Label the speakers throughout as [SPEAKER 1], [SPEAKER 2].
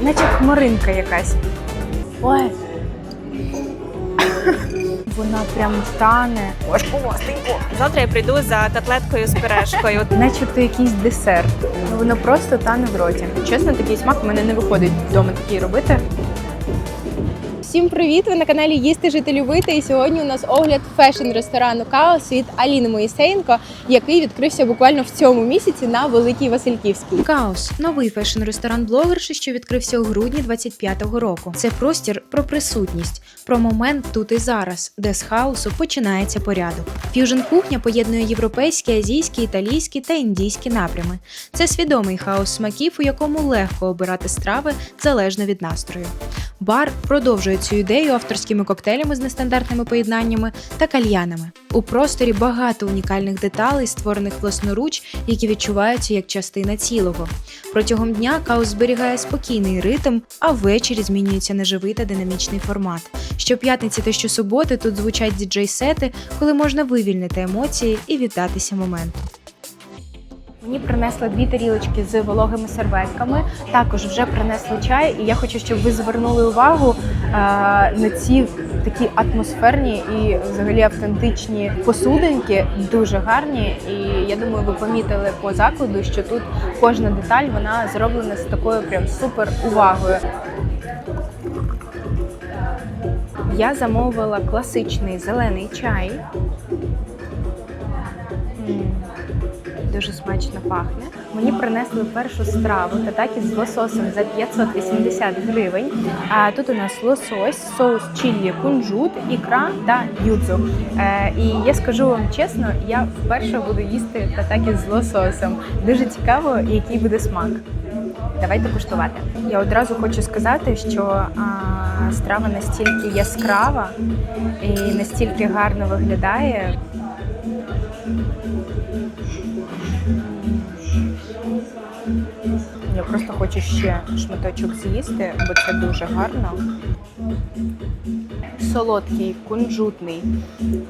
[SPEAKER 1] наче хмаринка якась. Ой. Вона прям тане.
[SPEAKER 2] Завтра я прийду за котлеткою з пюрешкою.
[SPEAKER 1] Наче то якийсь десерт. Воно просто тане в роті. Чесно, такий смак у мене не виходить вдома такий робити.
[SPEAKER 3] Всім привіт! Ви на каналі Їсти Жити Любити. І сьогодні у нас огляд фешн-ресторану Каос від Аліни Моїсеєнко, який відкрився буквально в цьому місяці на Великій Васильківській.
[SPEAKER 4] Каос новий фешн-ресторан блогерші, що відкрився у грудні 25-го року. Це простір про присутність, про момент тут і зараз, де з хаосу починається порядок. Ф'южн кухня поєднує європейські, азійські, італійські та індійські напрями. Це свідомий хаос смаків, у якому легко обирати страви залежно від настрою. Бар продовжує цю ідею авторськими коктейлями з нестандартними поєднаннями та кальянами. У просторі багато унікальних деталей, створених власноруч, які відчуваються як частина цілого. Протягом дня каус зберігає спокійний ритм, а ввечері змінюється на живий та динамічний формат. Щоп'ятниці та щосуботи тут звучать діджей-сети, коли можна вивільнити емоції і віддатися моменту.
[SPEAKER 1] Мені принесли дві тарілочки з вологими серветками. Також вже принесли чай, і я хочу, щоб ви звернули увагу е, на ці такі атмосферні і взагалі автентичні посудинки, дуже гарні. І я думаю, ви помітили по закладу, що тут кожна деталь вона зроблена з такою прям супер увагою. Я замовила класичний зелений чай. Дуже смачно пахне. Мені принесли першу страву татакі з лососем за 580 гривень. А тут у нас лосось, соус чілі, кунжут, ікра та юдзу. Е, і я скажу вам чесно, я вперше буду їсти татакі з лососем. Дуже цікаво, який буде смак. Давайте куштувати. Я одразу хочу сказати, що а, страва настільки яскрава і настільки гарно виглядає. Хочу ще шматочок з'їсти, бо це дуже гарно. Солодкий, кунжутний,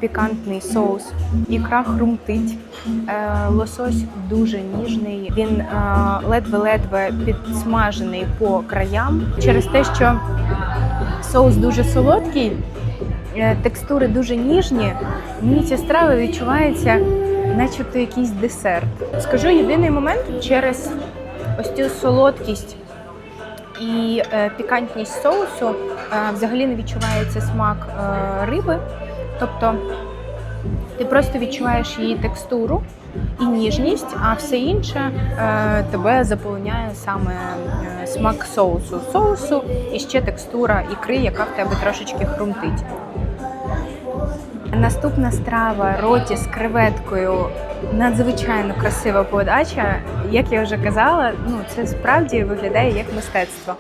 [SPEAKER 1] пікантний соус, ікра хрумтить, е, лосось дуже ніжний. Він е, ледве-ледве підсмажений по краям через те, що соус дуже солодкий, е, текстури дуже ніжні. Мені ця страва відчувається, начебто якийсь десерт. Скажу єдиний момент через ось цю солодкість і е, пікантність соусу е, взагалі не відчувається смак е, риби. Тобто ти просто відчуваєш її текстуру і ніжність, а все інше тебе заполоняє саме смак соусу. Соусу і ще текстура ікри, яка в тебе трошечки хрумтить. Наступна страва роті з креветкою. Надзвичайно красива подача. Як я вже казала, ну це справді виглядає як мистецтво.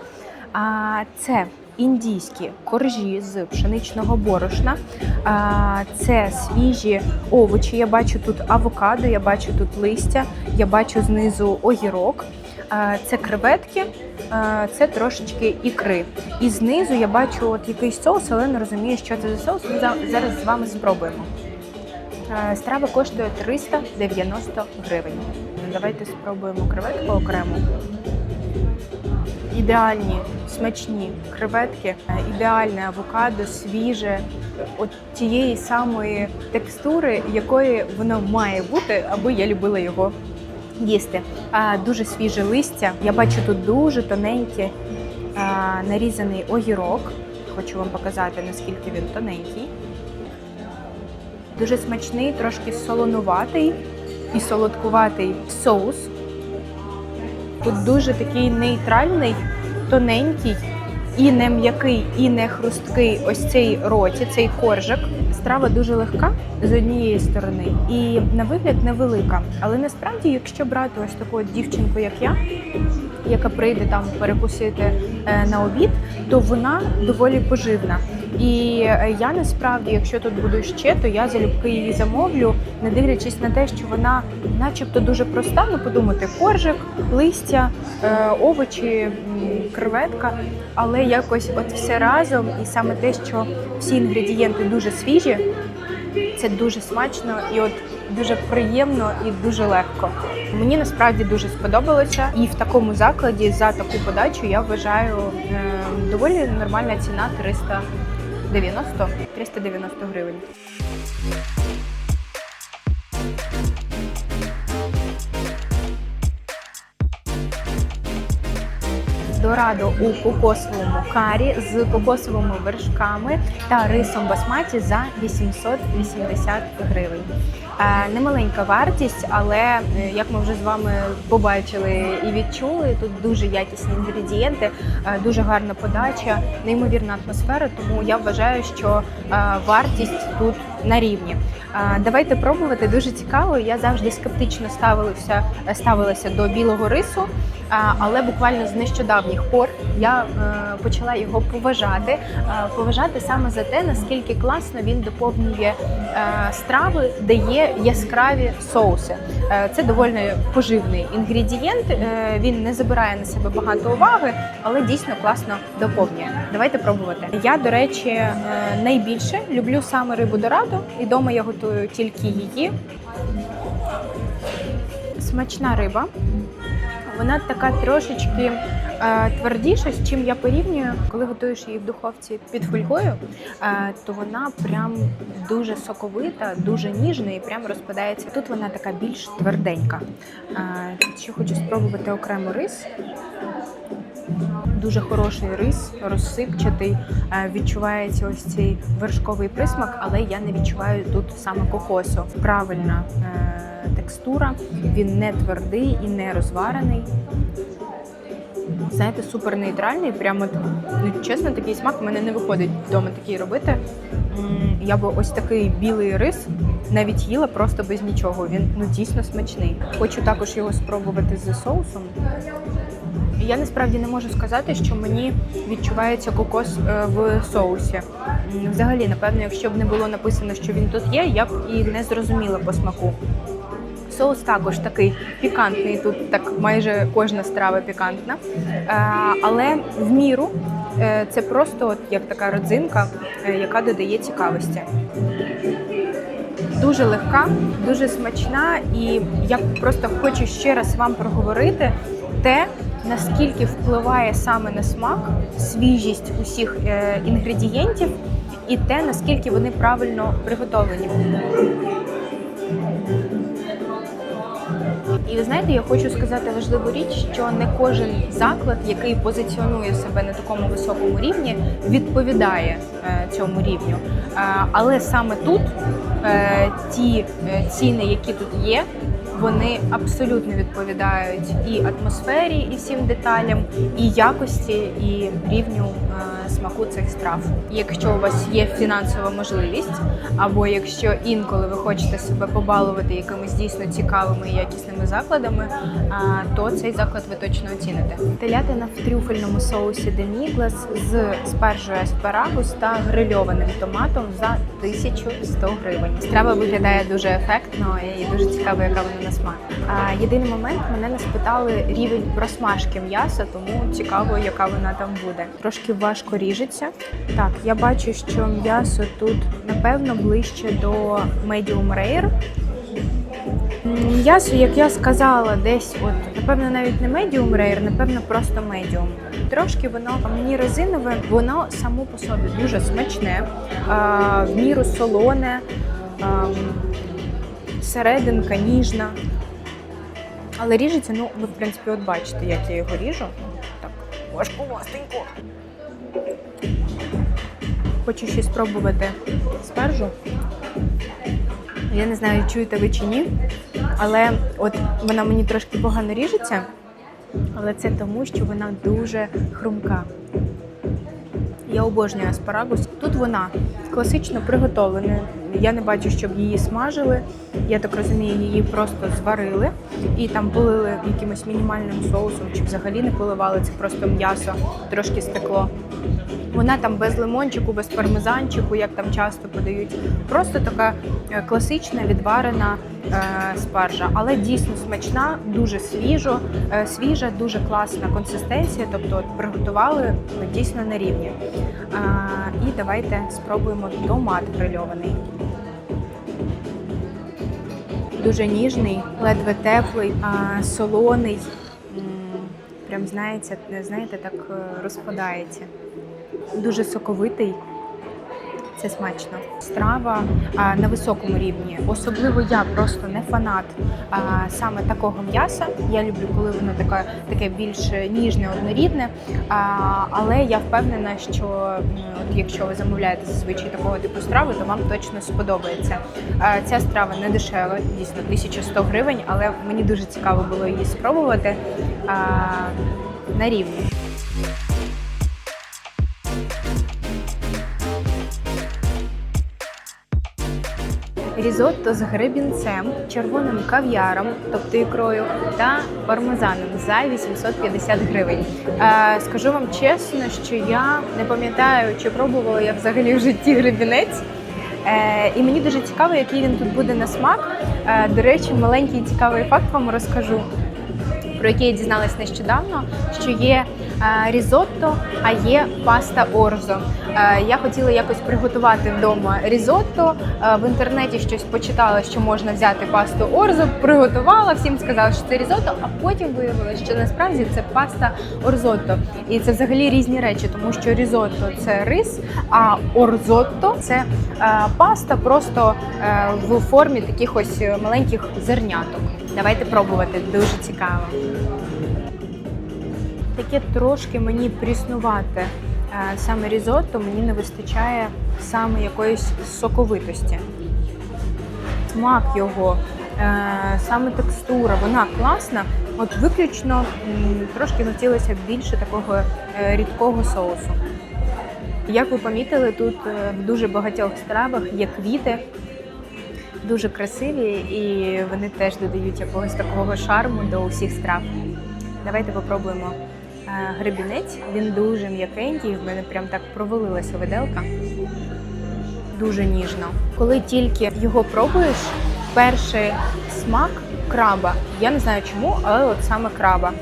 [SPEAKER 1] А це індійські коржі з пшеничного борошна. А, це свіжі овочі. Я бачу тут авокадо, я бачу тут листя, я бачу знизу огірок. Це креветки, це трошечки ікри. І знизу я бачу от якийсь соус, але не розумію, що це за соус. Ми зараз з вами спробуємо. Страва коштує 390 гривень. Давайте спробуємо креветку окремо. Ідеальні, смачні креветки, ідеальне авокадо, свіже, от тієї самої текстури, якої воно має бути, аби я любила його їсти. А, Дуже свіже листя. Я бачу тут дуже тоненький а, нарізаний огірок. Хочу вам показати, наскільки він тоненький. Дуже смачний, трошки солонуватий і солодкуватий соус. Тут дуже такий нейтральний, тоненький, і не м'який, і не хрусткий ось цей роті, цей коржик. Страва дуже легка з однієї сторони і на вигляд невелика. Але насправді, якщо брати ось таку от дівчинку, як я, яка прийде там перекусити е, на обід, то вона доволі поживна. І е, я насправді, якщо тут буду ще, то я залюбки її замовлю, не дивлячись на те, що вона, начебто, дуже проста. Ну подумати, коржик, листя, е, овочі, креветка, але якось от все разом, і саме те, що всі інгредієнти дуже свіжі, це дуже смачно. І от дуже приємно і дуже легко. Мені насправді дуже сподобалося, і в такому закладі за таку подачу я вважаю е, доволі нормальна ціна 390 390 гривень. Дорадо у кокосовому карі з кокосовими вершками та рисом басматі за 880 гривень. Немаленька вартість, але е, як ми вже з вами побачили і відчули, тут дуже якісні інгредієнти, е, дуже гарна подача, неймовірна атмосфера. Тому я вважаю, що е, вартість тут на рівні. Давайте пробувати. Дуже цікаво. Я завжди скептично ставилася, ставилася до білого рису. Але буквально з нещодавніх пор я почала його поважати, поважати саме за те, наскільки класно він доповнює страви, дає яскраві соуси. Е, це доволі поживний інгредієнт. Е, він не забирає на себе багато уваги, але дійсно класно доповнює. Давайте пробувати. Я, до речі, е, найбільше люблю саме рибу дораду, і вдома я готую тільки її. Смачна риба. Вона така трошечки е, твердіша, з чим я порівнюю. Коли готуєш її в духовці під фольгою, е, то вона прям дуже соковита, дуже ніжна і прям розпадається. Тут вона така більш тверденька. Е, ще хочу спробувати окремо рис. Дуже хороший рис, розсипчатий. Е, Відчувається ось цей вершковий присмак, але я не відчуваю тут саме кокосу. Правильна е, текстура, він не твердий і не розварений. Знаєте, супер нейтральний. Прямо ну, чесно, такий смак в мене не виходить вдома такий робити. Я би ось такий білий рис навіть їла просто без нічого. Він ну дійсно смачний. Хочу також його спробувати з соусом. Я насправді не можу сказати, що мені відчувається кокос е, в соусі. Взагалі, напевно, якщо б не було написано, що він тут є, я б і не зрозуміла по смаку. Соус також такий пікантний. Тут так майже кожна страва пікантна. Е, але в міру е, це просто от як така родзинка, яка додає цікавості. Дуже легка, дуже смачна, і я просто хочу ще раз вам проговорити те, наскільки впливає саме на смак свіжість усіх е, інгредієнтів, і те, наскільки вони правильно приготовлені. І ви знаєте, я хочу сказати важливу річ, що не кожен заклад, який позиціонує себе на такому високому рівні, відповідає е, цьому рівню. Е, але саме тут ті ціни, які тут є, вони абсолютно відповідають і атмосфері, і всім деталям, і якості, і рівню е, смаку цих страв. Якщо у вас є фінансова можливість, або якщо інколи ви хочете себе побалувати якимись дійсно цікавими і якісними закладами, то цей заклад ви точно оціните. Телятина в трюфельному соусі Деміглас з спаржею аспарагус та грильованим томатом за 1100 гривень. Страва виглядає дуже ефектно і дуже цікаво, яка вона смак. А, єдиний момент мене не спитали рівень просмажки м'яса, тому цікаво, яка вона там буде. Трошки важко ріжеться. Так, я бачу, що м'ясо тут напевно ближче до medium rare. М'ясо, як я сказала, десь от напевно навіть не medium rare, напевно, просто medium. Трошки воно мені резинове, воно само по собі дуже смачне, в міру солоне, серединка ніжна. Але ріжеться, ну, ви в принципі, от бачите, як я його ріжу. Так, важко важкувастенько. Хочу ще спробувати спаржу. Я не знаю, чуєте ви чи ні, але от вона мені трошки погано ріжеться, але це тому, що вона дуже хрумка. Я обожнюю аспарагус. Тут вона класично приготовлена. Я не бачу, щоб її смажили. Я так розумію, її просто зварили і там полили якимось мінімальним соусом, чи взагалі не поливали. Це просто м'ясо, трошки стекло. Вона там без лимончику, без пармезанчику, як там часто подають. Просто така е, класична відварена е, спаржа, але дійсно смачна, дуже свіжо, е, свіжа, дуже класна консистенція. Тобто от приготували дійсно на рівні. І давайте спробуємо томат грильований. Дуже ніжний, ледве теплий, солоний. Прям знаєте, знаєте, так розпадається. Дуже соковитий. Це смачно. Страва а, на високому рівні. Особливо я просто не фанат а, саме такого м'яса. Я люблю, коли воно таке, таке більш ніжне, однорідне. А, але я впевнена, що от якщо ви замовляєте зазвичай такого типу страви, то вам точно сподобається. А, ця страва не дешева, дійсно 1100 гривень, але мені дуже цікаво було її спробувати а, на рівні. Різотто з гребінцем, червоним кав'яром, тобто ікрою, та пармезаном за 850 гривень. Е, скажу вам чесно, що я не пам'ятаю, чи пробувала я взагалі в житті гребінець. Е, і мені дуже цікаво, який він тут буде на смак. Е, до речі, маленький цікавий факт вам розкажу про який я дізналась нещодавно, що є різотто, а є паста орзо. Я хотіла якось приготувати вдома різотто. В інтернеті щось почитала, що можна взяти пасту орзо, приготувала, всім сказала, що це різотто, а потім виявилося, що насправді це паста орзотто. І це взагалі різні речі, тому що різотто це рис, а орзотто це паста просто е, в формі таких ось маленьких зерняток. Давайте пробувати, дуже цікаво. Таке трошки мені пріснувати. Е, Саме різотто мені не вистачає саме якоїсь соковитості. Смак його, е, саме текстура, вона класна. От виключно трошки хотілося більше такого е, рідкого соусу. Як ви помітили, тут в дуже багатьох стравах є квіти, дуже красиві, і вони теж додають якогось такого шарму до усіх страв. Давайте попробуємо гребінець. Він дуже м'якенький, в мене прям так провалилася виделка. Дуже ніжно. Коли тільки його пробуєш, перший смак краба. Я не знаю чому, але от саме краба.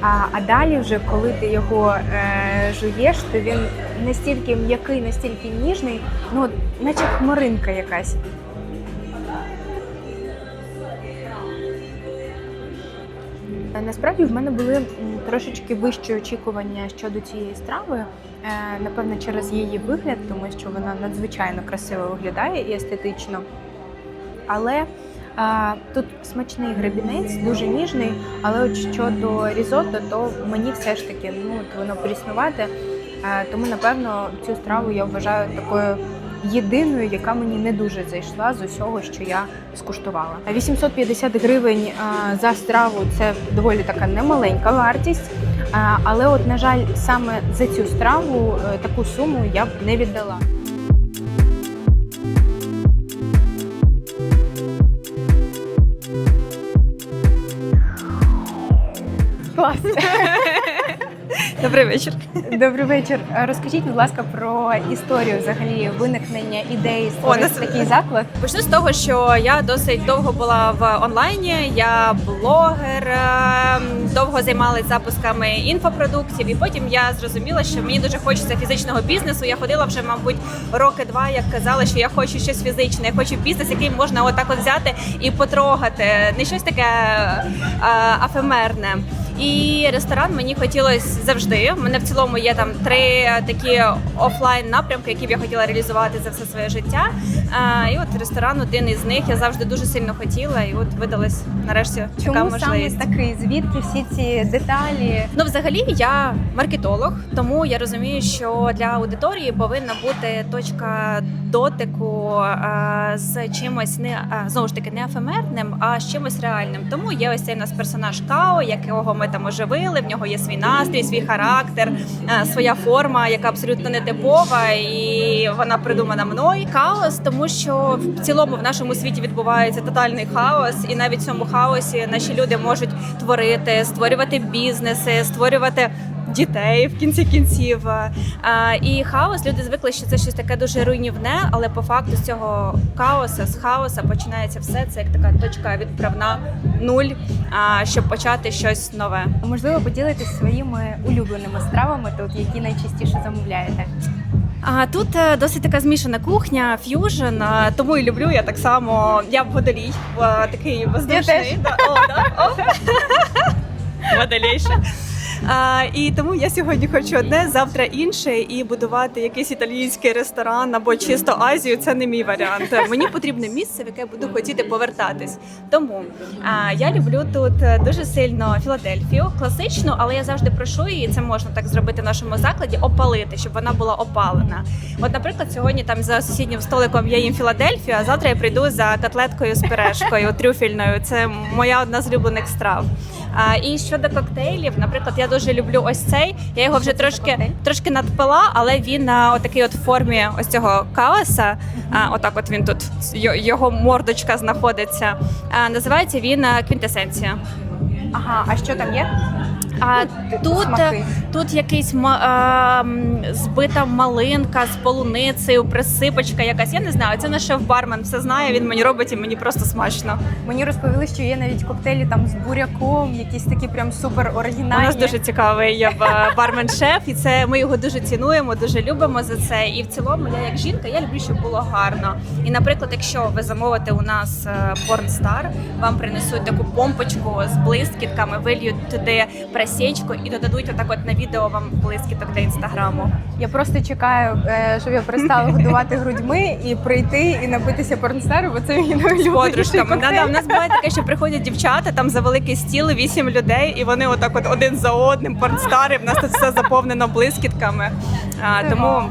[SPEAKER 1] А, а далі, вже коли ти його е, жуєш, то він настільки м'який, настільки ніжний, ну наче хмаринка якась. Е, Насправді в мене були трошечки вищі очікування щодо цієї страви. Е, Напевно, через її вигляд, тому що вона надзвичайно красиво виглядає і естетично. Але е, тут смачний гребінець, дуже ніжний. Але от щодо різотто, то мені все ж таки ну, воно пріснувати. Е, тому, напевно, цю страву я вважаю такою єдиною, яка мені не дуже зайшла з усього, що я скуштувала. 850 гривень за страву це доволі така немаленька вартість. Але, от, на жаль, саме за цю страву е, таку суму я б не віддала.
[SPEAKER 2] Добрий вечір.
[SPEAKER 1] Добрий вечір. Е, Розкажіть, будь ласка, про історію взагалі виникнення ідеї створити
[SPEAKER 2] нас-
[SPEAKER 1] такий заклад.
[SPEAKER 2] Почну з того, що я досить довго була в онлайні. Я блогер, ем, довго займалась запусками інфопродуктів, і потім я зрозуміла, що мені дуже хочеться фізичного бізнесу. Я ходила вже, мабуть, роки два, як казала, що я хочу щось фізичне, я хочу бізнес, який можна отак от взяти і потрогати. Не щось таке е, афемерне. І ресторан мені хотілося завжди. У мене в цілому є там три такі офлайн напрямки, які б я хотіла реалізувати за все своє життя. І от ресторан один із них я завжди дуже сильно хотіла, і от видалась нарешті така
[SPEAKER 1] Чому саме
[SPEAKER 2] можливість.
[SPEAKER 1] такий? Звідки всі ці деталі?
[SPEAKER 2] Ну, взагалі, я маркетолог, тому я розумію, що для аудиторії повинна бути точка дотику з чимось не знову ж таки не ефемерним, а з чимось реальним. Тому є ось цей у нас персонаж Као, якого ми там оживили. В нього є свій настрій, свій характер, своя форма, яка абсолютно не типова, і вона придумана мною. Хаос, тому що в цілому в нашому світі відбувається тотальний хаос, і навіть в цьому хаосі наші люди можуть творити, створювати бізнеси, створювати. Дітей в кінці кінців і хаос люди звикли, що це щось таке дуже руйнівне, але по факту з цього хаоса, з хаоса починається все. Це як така точка відправна нуль, щоб почати щось нове.
[SPEAKER 1] Можливо, поділитись своїми улюбленими стравами, тут які найчастіше замовляєте.
[SPEAKER 2] А тут е, досить така змішана кухня, ф'южн, е, тому і люблю я так само. Я водолій, е, такий воздушний.
[SPEAKER 3] теж.
[SPEAKER 2] Да, о, да, о. Водолійша. А, і тому я сьогодні хочу одне, завтра інше, і будувати якийсь італійський ресторан або чисто Азію це не мій варіант. Мені потрібне місце, в яке буду хотіти повертатись. Тому а, я люблю тут е, дуже сильно Філадельфію, класичну, але я завжди прошу її, це можна так зробити в нашому закладі, опалити, щоб вона була опалена. От, наприклад, сьогодні там за сусіднім столиком я їм Філадельфію, а завтра я прийду за котлеткою з пюрешкою трюфельною. Це моя одна з улюблених страв. А, і щодо коктейлів, наприклад, я дуже люблю ось цей. Я його вже трошки трошки надпила, але він а, отакий от в формі ось цього каоса. А, отак, от він тут його мордочка знаходиться. А, називається він квінтесенція.
[SPEAKER 3] Ага, а що там є?
[SPEAKER 2] А тут,
[SPEAKER 3] Смаки.
[SPEAKER 2] тут якийсь а, збита малинка з полуницею, присипочка якась. Я не знаю. Це наш шеф-бармен все знає. Він мені робить і мені просто смачно.
[SPEAKER 3] Мені розповіли, що є навіть коктейлі там з буряком, якісь такі прям супер
[SPEAKER 2] У
[SPEAKER 3] оригінальні.
[SPEAKER 2] нас дуже цікавий є бармен-шеф, і це ми його дуже цінуємо, дуже любимо за це. І в цілому, я як жінка, я люблю, щоб було гарно. І, наприклад, якщо ви замовите у нас е, порнстар, вам принесуть таку помпочку з блискітками, вильють туди просічку і додадуть отак, от на відео вам блискіток для інстаграму.
[SPEAKER 3] Я просто чекаю, е, щоб я перестала годувати грудьми і прийти і напитися порнстару, бо це мій
[SPEAKER 2] З подружками. Да-да, у нас буває таке, що приходять дівчата, там за великий стіл, вісім людей, і вони отак от один за одним, порнстари. В нас тут все заповнено блискітками. А, тому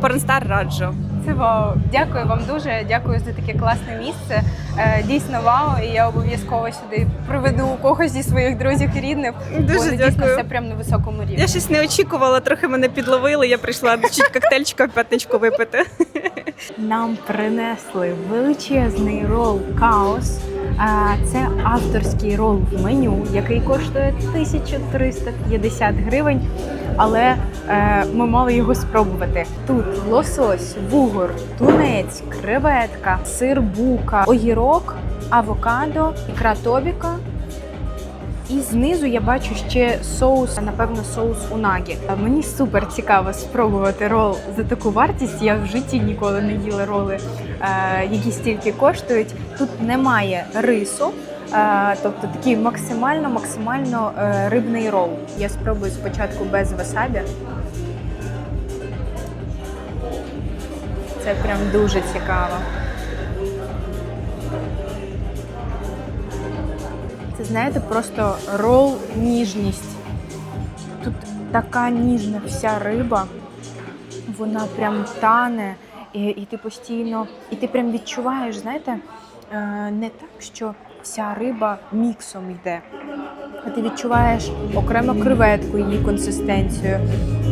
[SPEAKER 2] порнстар раджу.
[SPEAKER 3] Це вау. Дякую вам дуже. Дякую за таке класне місце. Е, Дійсно вау. І я обов'язково сюди приведу когось зі своїх друзів і рідних.
[SPEAKER 2] Дуже
[SPEAKER 3] бо дійсно
[SPEAKER 2] дякую.
[SPEAKER 3] все прямо на високому рівні.
[SPEAKER 2] Я щось не очікувала, трохи мене підловили. Я прийшла чуть коктейльчика в п'ятничку випити.
[SPEAKER 1] Нам принесли величезний рол Каос. Це авторський рол в меню, який коштує 1350 гривень. Але е, ми мали його спробувати. Тут лосось, вугор, тунець, креветка, сир бука, огірок, авокадо, ікра тобіка. І знизу я бачу ще соус, напевно, соус унагі. Мені супер цікаво спробувати рол за таку вартість. Я в житті ніколи не їла роли, е, які стільки коштують. Тут немає рису, тобто такий максимально максимально е, рибний рол. Я спробую спочатку без васабі. Це прям дуже цікаво. Це знаєте, просто рол ніжність. Тут така ніжна вся риба, вона прям тане, і, і ти постійно, і ти прям відчуваєш, знаєте, е, не так, що вся риба міксом йде. Ти відчуваєш окремо креветку, її консистенцію,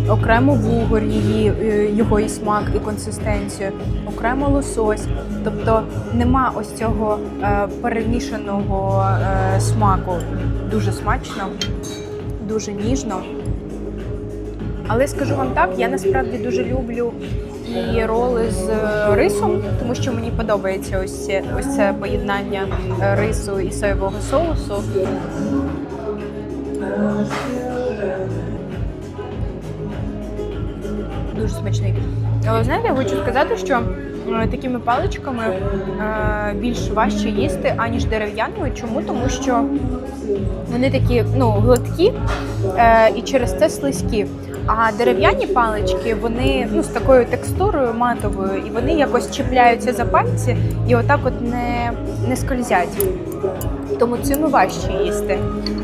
[SPEAKER 1] окремо вугор, її, е, його і смак, і консистенцію, окремо лосось. Тобто нема ось цього е, перемішаного е, смаку. Дуже смачно, дуже ніжно. Але скажу вам так, я насправді дуже люблю і роли з е, рисом, тому що мені подобається ось це, ось це поєднання е, рису і соєвого соусу. Дуже смачний. Але знаєте, я хочу сказати, що е, такими паличками більш важче їсти, аніж дерев'яною. Чому? Тому що вони такі ну, гладкі і через це слизькі. А дерев'яні палички, вони ну, з такою текстурою матовою, і вони якось чіпляються за пальці і отак от не, не скользять. Тому цими важче їсти.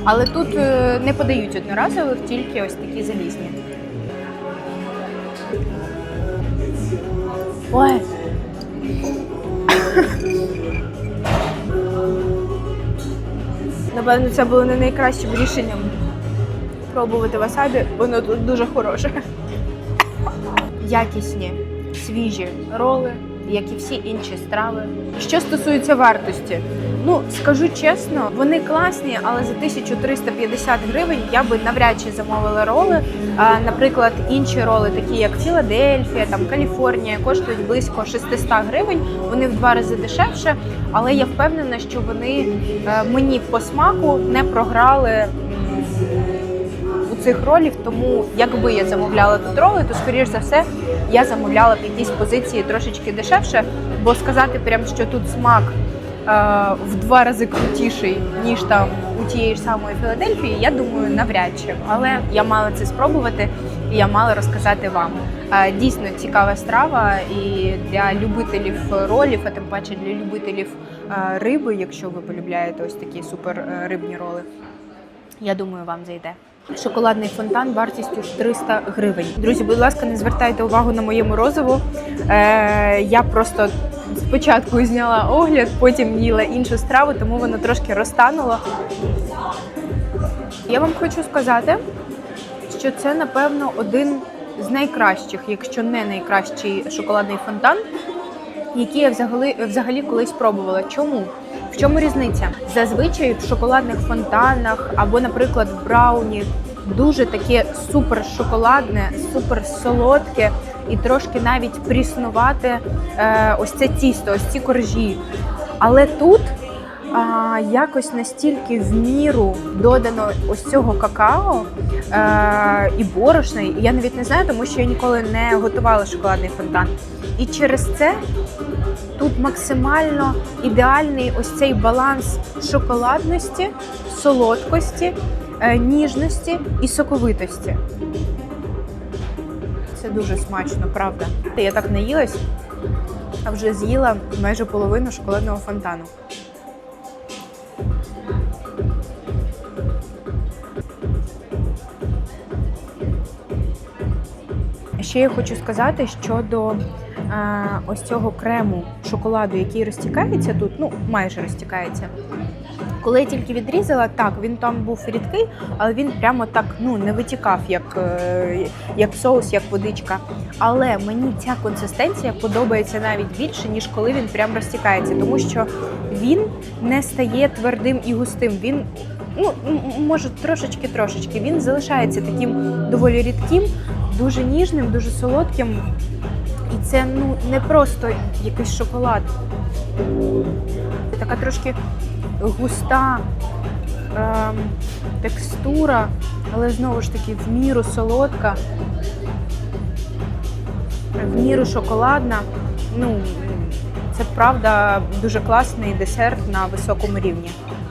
[SPEAKER 1] Але тут е, не подають одноразових, тільки ось такі залізні. Ой. Напевно, це було не найкращим рішенням пробувати васабі, воно тут дуже хороше. Якісні, свіжі роли, як і всі інші страви. Що стосується вартості, ну скажу чесно, вони класні, але за 1350 гривень я би навряд чи замовила роли. А, наприклад, інші роли, такі як Філадельфія, там Каліфорнія, коштують близько 600 гривень. Вони в два рази дешевше, але я впевнена, що вони е, мені по смаку не програли цих ролів, тому якби я замовляла тут роли, то скоріш за все я замовляла б якісь позиції трошечки дешевше, бо сказати прям, що тут смак е, в два рази крутіший, ніж там у тієї ж самої Філадельфії, я думаю, навряд чи. Але я мала це спробувати і я мала розказати вам. Е, Дійсно цікава страва і для любителів ролів, а тим паче для любителів е, риби, якщо ви полюбляєте ось такі супер е, рибні роли. Я думаю, вам зайде. Шоколадний фонтан вартістю 300 гривень. Друзі, будь ласка, не звертайте увагу на моє морозиво. Е, я просто спочатку зняла огляд, потім їла іншу страву, тому воно трошки розтануло. Я вам хочу сказати, що це, напевно, один з найкращих, якщо не найкращий шоколадний фонтан, який я взагалі, взагалі колись пробувала. Чому? В чому різниця? Зазвичай в шоколадних фонтанах або, наприклад, в брауні дуже таке супер шоколадне, супер солодке і трошки навіть пріснувати е, ось це тісто, ось ці коржі. Але тут а, якось настільки в міру додано ось цього какао е, і борошна. Я навіть не знаю, тому що я ніколи не готувала шоколадний фонтан. І через це тут максимально ідеальний ось цей баланс шоколадності, солодкості, е, ніжності і соковитості. Це дуже смачно, правда. Я так наїлась, а вже з'їла майже половину шоколадного фонтану. Ще я хочу сказати щодо е, ось цього крему шоколаду, який розтікається тут, ну майже розтікається. Коли я тільки відрізала, так він там був рідкий, але він прямо так ну не витікав, як, е, як соус, як водичка. Але мені ця консистенція подобається навіть більше, ніж коли він прям розтікається, тому що він не стає твердим і густим. Він ну може трошечки-трошечки. Він залишається таким доволі рідким, дуже ніжним, дуже солодким. І це ну не просто якийсь шоколад. Це така трошки густа ем, текстура, але знову ж таки в міру солодка, в міру шоколадна. Ну, це правда дуже класний десерт на високому рівні.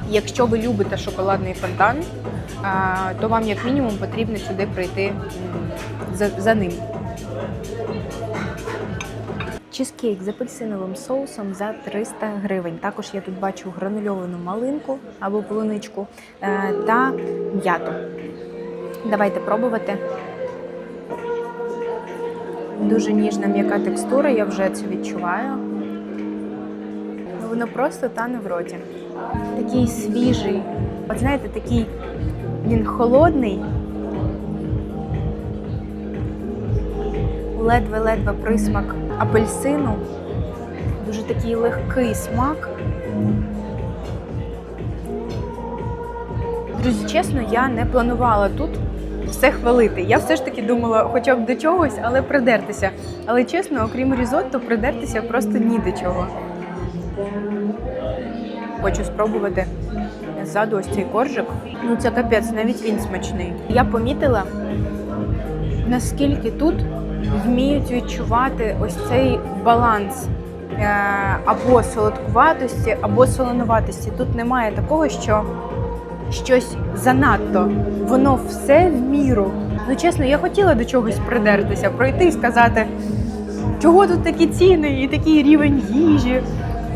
[SPEAKER 1] Якщо ви любите шоколадний фонтан, то вам як мінімум потрібно сюди прийти за, за ним. Чизкейк з апельсиновим соусом за 300 гривень. Також я тут бачу гранульовану малинку або полуничку е, та м'яту. Давайте пробувати. Дуже ніжна м'яка текстура, я вже це відчуваю. Воно просто тане в роті. Такий свіжий. От знаєте, такий він холодний. Ледве-ледве присмак апельсину. Дуже такий легкий смак. Друзі, чесно, я не планувала тут все хвалити. Я все ж таки думала хоча б до чогось, але придертися. Але чесно, окрім різотто, придертися просто ні до чого. Хочу спробувати ззаду ось цей коржик. Ну це капець, навіть він смачний. Я помітила, наскільки тут вміють відчувати ось цей баланс е, або солодкуватості, або солонуватості. Тут немає такого, що щось занадто. Воно все в міру. Ну чесно, я хотіла до чогось придертися, пройти і сказати, чого тут такі ціни і такий рівень їжі.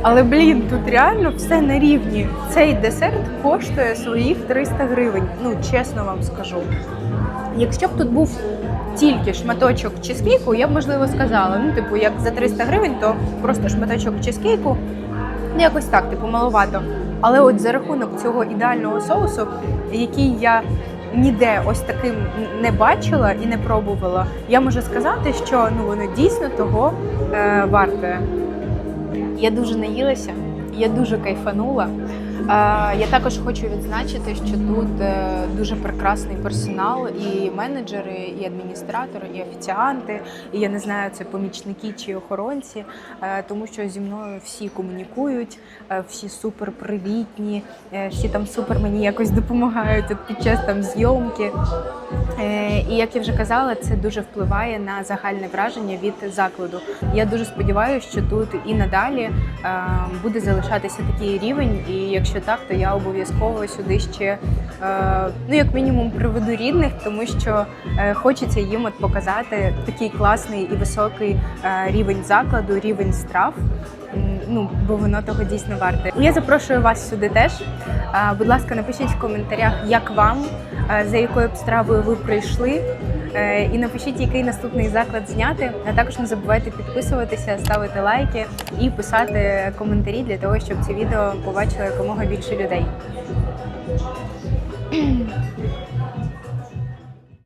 [SPEAKER 1] Але блін, тут реально все на рівні. Цей десерт коштує своїх 300 гривень. Ну, чесно вам скажу. Якщо б тут був тільки шматочок чизкейку, я б можливо сказала, ну, типу, як за 300 гривень, то просто шматочок чизкейку, ну якось так, типу, маловато. Але от за рахунок цього ідеального соусу, який я ніде ось таким не бачила і не пробувала, я можу сказати, що ну воно дійсно того е, вартує. Я дуже наїлася, я дуже кайфанула. Я також хочу відзначити, що тут е, дуже прекрасний персонал, і менеджери, і адміністратори, і офіціанти, і я не знаю, це помічники чи охоронці, е, тому що зі мною всі комунікують, е, всі супер привітні, всі там супер мені якось допомагають під час там зйомки. І як я вже казала, це дуже впливає на загальне враження від закладу. Я дуже сподіваюся, що тут і надалі буде залишатися такий рівень. І якщо так, то я обов'язково сюди ще е, ну як мінімум приведу рідних, тому що е, хочеться їм от показати такий класний і високий е, рівень закладу, рівень страв. Ну, бо воно того дійсно варте. Я запрошую вас сюди теж. Будь ласка, напишіть в коментарях, як вам, за якою б стравою ви прийшли. Е, і напишіть, який наступний заклад зняти. А також не забувайте підписуватися, ставити лайки і писати коментарі для того, щоб це відео побачило якомога більше людей.